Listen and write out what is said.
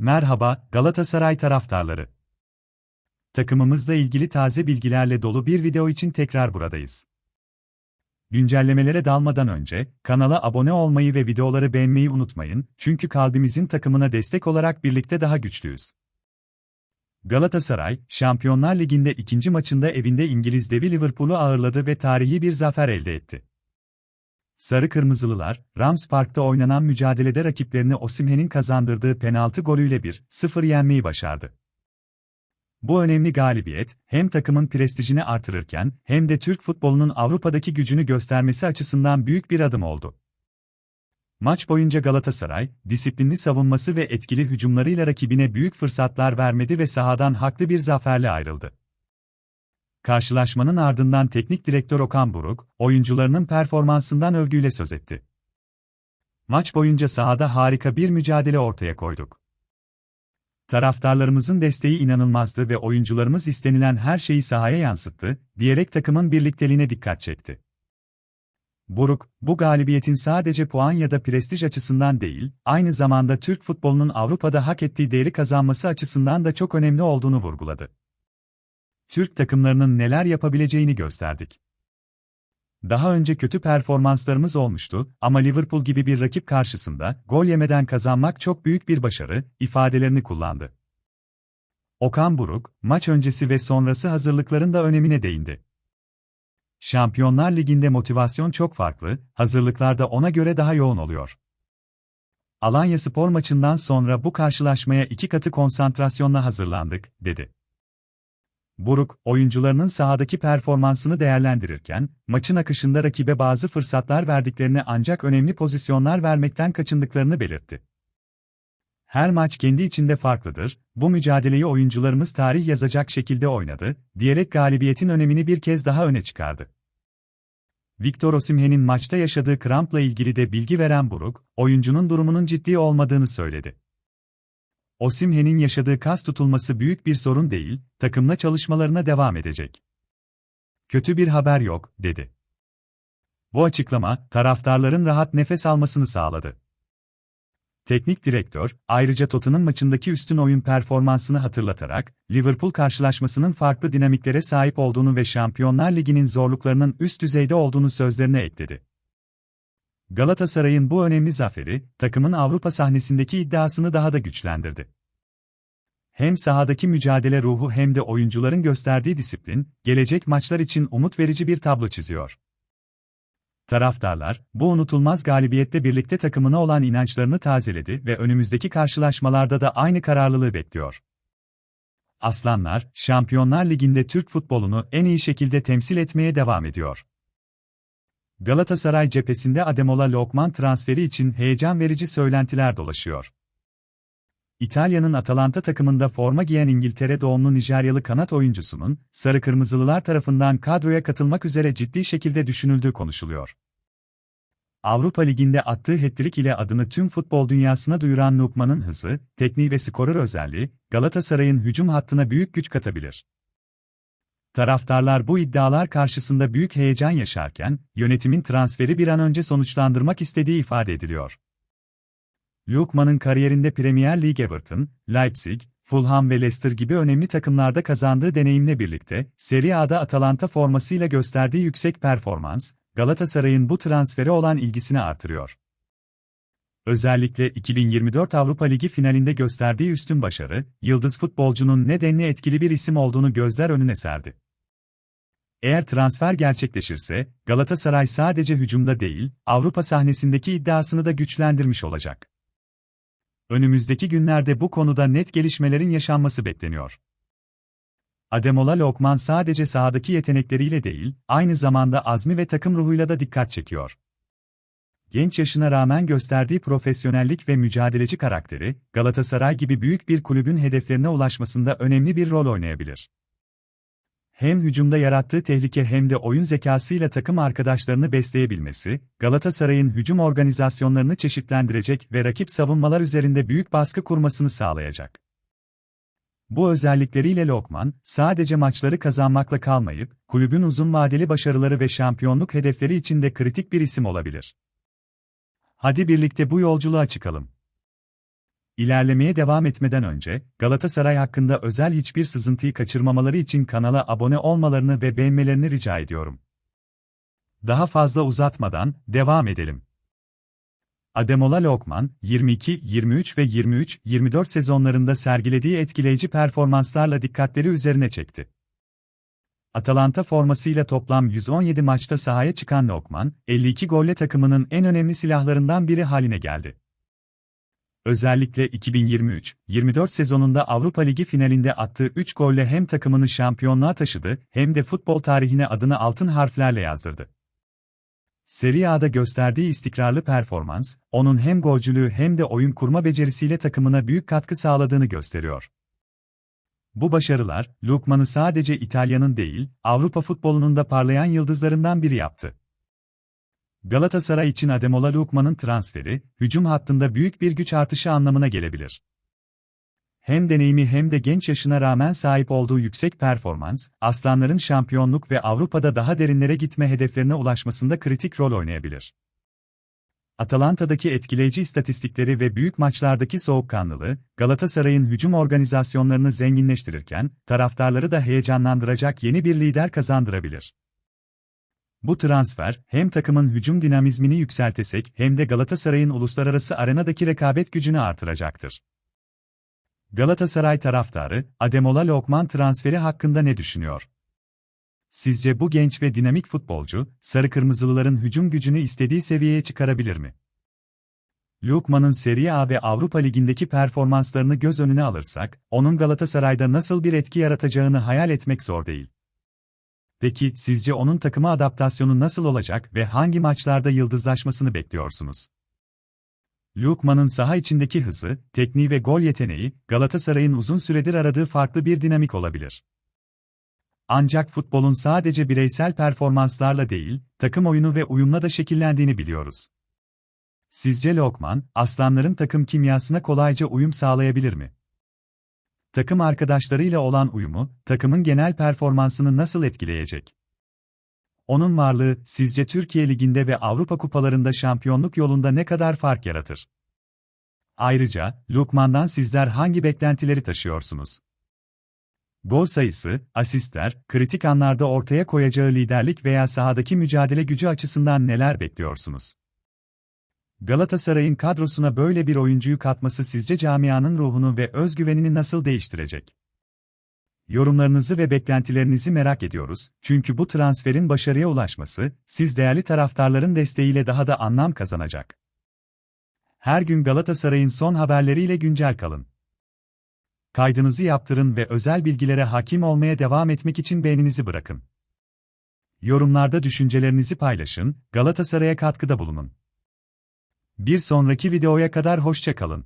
Merhaba Galatasaray taraftarları. Takımımızla ilgili taze bilgilerle dolu bir video için tekrar buradayız. Güncellemelere dalmadan önce kanala abone olmayı ve videoları beğenmeyi unutmayın çünkü kalbimizin takımına destek olarak birlikte daha güçlüyüz. Galatasaray, Şampiyonlar Ligi'nde ikinci maçında evinde İngiliz devi Liverpool'u ağırladı ve tarihi bir zafer elde etti. Sarı Kırmızılılar, Rams Park'ta oynanan mücadelede rakiplerini Osimhen'in kazandırdığı penaltı golüyle 1-0 yenmeyi başardı. Bu önemli galibiyet, hem takımın prestijini artırırken, hem de Türk futbolunun Avrupa'daki gücünü göstermesi açısından büyük bir adım oldu. Maç boyunca Galatasaray, disiplinli savunması ve etkili hücumlarıyla rakibine büyük fırsatlar vermedi ve sahadan haklı bir zaferle ayrıldı. Karşılaşmanın ardından teknik direktör Okan Buruk, oyuncularının performansından övgüyle söz etti. Maç boyunca sahada harika bir mücadele ortaya koyduk. Taraftarlarımızın desteği inanılmazdı ve oyuncularımız istenilen her şeyi sahaya yansıttı, diyerek takımın birlikteliğine dikkat çekti. Buruk, bu galibiyetin sadece puan ya da prestij açısından değil, aynı zamanda Türk futbolunun Avrupa'da hak ettiği değeri kazanması açısından da çok önemli olduğunu vurguladı. Türk takımlarının neler yapabileceğini gösterdik. Daha önce kötü performanslarımız olmuştu ama Liverpool gibi bir rakip karşısında gol yemeden kazanmak çok büyük bir başarı ifadelerini kullandı. Okan Buruk, maç öncesi ve sonrası hazırlıkların da önemine değindi. Şampiyonlar Ligi'nde motivasyon çok farklı, hazırlıklar da ona göre daha yoğun oluyor. Alanya Spor maçından sonra bu karşılaşmaya iki katı konsantrasyonla hazırlandık, dedi. Buruk, oyuncularının sahadaki performansını değerlendirirken, maçın akışında rakibe bazı fırsatlar verdiklerini ancak önemli pozisyonlar vermekten kaçındıklarını belirtti. Her maç kendi içinde farklıdır, bu mücadeleyi oyuncularımız tarih yazacak şekilde oynadı, diyerek galibiyetin önemini bir kez daha öne çıkardı. Victor Osimhen'in maçta yaşadığı krampla ilgili de bilgi veren Buruk, oyuncunun durumunun ciddi olmadığını söyledi. Osimhen'in yaşadığı kas tutulması büyük bir sorun değil, takımla çalışmalarına devam edecek. Kötü bir haber yok, dedi. Bu açıklama, taraftarların rahat nefes almasını sağladı. Teknik direktör, ayrıca Tottenham maçındaki üstün oyun performansını hatırlatarak, Liverpool karşılaşmasının farklı dinamiklere sahip olduğunu ve Şampiyonlar Ligi'nin zorluklarının üst düzeyde olduğunu sözlerine ekledi. Galatasaray'ın bu önemli zaferi, takımın Avrupa sahnesindeki iddiasını daha da güçlendirdi. Hem sahadaki mücadele ruhu hem de oyuncuların gösterdiği disiplin, gelecek maçlar için umut verici bir tablo çiziyor. Taraftarlar, bu unutulmaz galibiyette birlikte takımına olan inançlarını tazeledi ve önümüzdeki karşılaşmalarda da aynı kararlılığı bekliyor. Aslanlar, Şampiyonlar Ligi'nde Türk futbolunu en iyi şekilde temsil etmeye devam ediyor. Galatasaray cephesinde Ademola Lokman transferi için heyecan verici söylentiler dolaşıyor. İtalya'nın Atalanta takımında forma giyen İngiltere doğumlu Nijeryalı kanat oyuncusunun, Sarı Kırmızılılar tarafından kadroya katılmak üzere ciddi şekilde düşünüldüğü konuşuluyor. Avrupa Ligi'nde attığı hat ile adını tüm futbol dünyasına duyuran Lukman'ın hızı, tekniği ve skorer özelliği, Galatasaray'ın hücum hattına büyük güç katabilir. Taraftarlar bu iddialar karşısında büyük heyecan yaşarken, yönetimin transferi bir an önce sonuçlandırmak istediği ifade ediliyor. Lukman'ın kariyerinde Premier League Everton, Leipzig, Fulham ve Leicester gibi önemli takımlarda kazandığı deneyimle birlikte, Serie A'da Atalanta formasıyla gösterdiği yüksek performans, Galatasaray'ın bu transfere olan ilgisini artırıyor. Özellikle 2024 Avrupa Ligi finalinde gösterdiği üstün başarı, yıldız futbolcunun nedenli etkili bir isim olduğunu gözler önüne serdi. Eğer transfer gerçekleşirse, Galatasaray sadece hücumda değil, Avrupa sahnesindeki iddiasını da güçlendirmiş olacak. Önümüzdeki günlerde bu konuda net gelişmelerin yaşanması bekleniyor. Ademola Lokman sadece sahadaki yetenekleriyle değil, aynı zamanda azmi ve takım ruhuyla da dikkat çekiyor. Genç yaşına rağmen gösterdiği profesyonellik ve mücadeleci karakteri, Galatasaray gibi büyük bir kulübün hedeflerine ulaşmasında önemli bir rol oynayabilir. Hem hücumda yarattığı tehlike hem de oyun zekasıyla takım arkadaşlarını besleyebilmesi, Galatasaray'ın hücum organizasyonlarını çeşitlendirecek ve rakip savunmalar üzerinde büyük baskı kurmasını sağlayacak. Bu özellikleriyle Lokman, sadece maçları kazanmakla kalmayıp, kulübün uzun vadeli başarıları ve şampiyonluk hedefleri için de kritik bir isim olabilir. Hadi birlikte bu yolculuğa çıkalım. İlerlemeye devam etmeden önce, Galatasaray hakkında özel hiçbir sızıntıyı kaçırmamaları için kanala abone olmalarını ve beğenmelerini rica ediyorum. Daha fazla uzatmadan, devam edelim. Ademola Lokman, 22, 23 ve 23-24 sezonlarında sergilediği etkileyici performanslarla dikkatleri üzerine çekti. Atalanta formasıyla toplam 117 maçta sahaya çıkan Lokman, 52 golle takımının en önemli silahlarından biri haline geldi. Özellikle 2023-24 sezonunda Avrupa Ligi finalinde attığı 3 golle hem takımını şampiyonluğa taşıdı hem de futbol tarihine adını altın harflerle yazdırdı. Serie A'da gösterdiği istikrarlı performans, onun hem golcülüğü hem de oyun kurma becerisiyle takımına büyük katkı sağladığını gösteriyor. Bu başarılar, Lukman'ı sadece İtalya'nın değil, Avrupa futbolunun da parlayan yıldızlarından biri yaptı. Galatasaray için Ademola Lukman'ın transferi, hücum hattında büyük bir güç artışı anlamına gelebilir. Hem deneyimi hem de genç yaşına rağmen sahip olduğu yüksek performans, Aslanların şampiyonluk ve Avrupa'da daha derinlere gitme hedeflerine ulaşmasında kritik rol oynayabilir. Atalanta'daki etkileyici istatistikleri ve büyük maçlardaki soğukkanlılığı, Galatasaray'ın hücum organizasyonlarını zenginleştirirken, taraftarları da heyecanlandıracak yeni bir lider kazandırabilir. Bu transfer, hem takımın hücum dinamizmini yükseltesek hem de Galatasaray'ın uluslararası arenadaki rekabet gücünü artıracaktır. Galatasaray taraftarı, Ademola Lokman transferi hakkında ne düşünüyor? Sizce bu genç ve dinamik futbolcu, Sarı Kırmızılıların hücum gücünü istediği seviyeye çıkarabilir mi? Lokman'ın Serie A ve Avrupa Ligi'ndeki performanslarını göz önüne alırsak, onun Galatasaray'da nasıl bir etki yaratacağını hayal etmek zor değil. Peki, sizce onun takıma adaptasyonu nasıl olacak ve hangi maçlarda yıldızlaşmasını bekliyorsunuz? Lukman'ın saha içindeki hızı, tekniği ve gol yeteneği, Galatasaray'ın uzun süredir aradığı farklı bir dinamik olabilir. Ancak futbolun sadece bireysel performanslarla değil, takım oyunu ve uyumla da şekillendiğini biliyoruz. Sizce Lokman, aslanların takım kimyasına kolayca uyum sağlayabilir mi? Takım arkadaşlarıyla olan uyumu, takımın genel performansını nasıl etkileyecek? Onun varlığı, sizce Türkiye Ligi'nde ve Avrupa Kupalarında şampiyonluk yolunda ne kadar fark yaratır? Ayrıca, Lukman'dan sizler hangi beklentileri taşıyorsunuz? Gol sayısı, asistler, kritik anlarda ortaya koyacağı liderlik veya sahadaki mücadele gücü açısından neler bekliyorsunuz? Galatasaray'ın kadrosuna böyle bir oyuncuyu katması sizce camianın ruhunu ve özgüvenini nasıl değiştirecek? Yorumlarınızı ve beklentilerinizi merak ediyoruz, çünkü bu transferin başarıya ulaşması, siz değerli taraftarların desteğiyle daha da anlam kazanacak. Her gün Galatasaray'ın son haberleriyle güncel kalın. Kaydınızı yaptırın ve özel bilgilere hakim olmaya devam etmek için beğeninizi bırakın. Yorumlarda düşüncelerinizi paylaşın, Galatasaray'a katkıda bulunun. Bir sonraki videoya kadar hoşça kalın.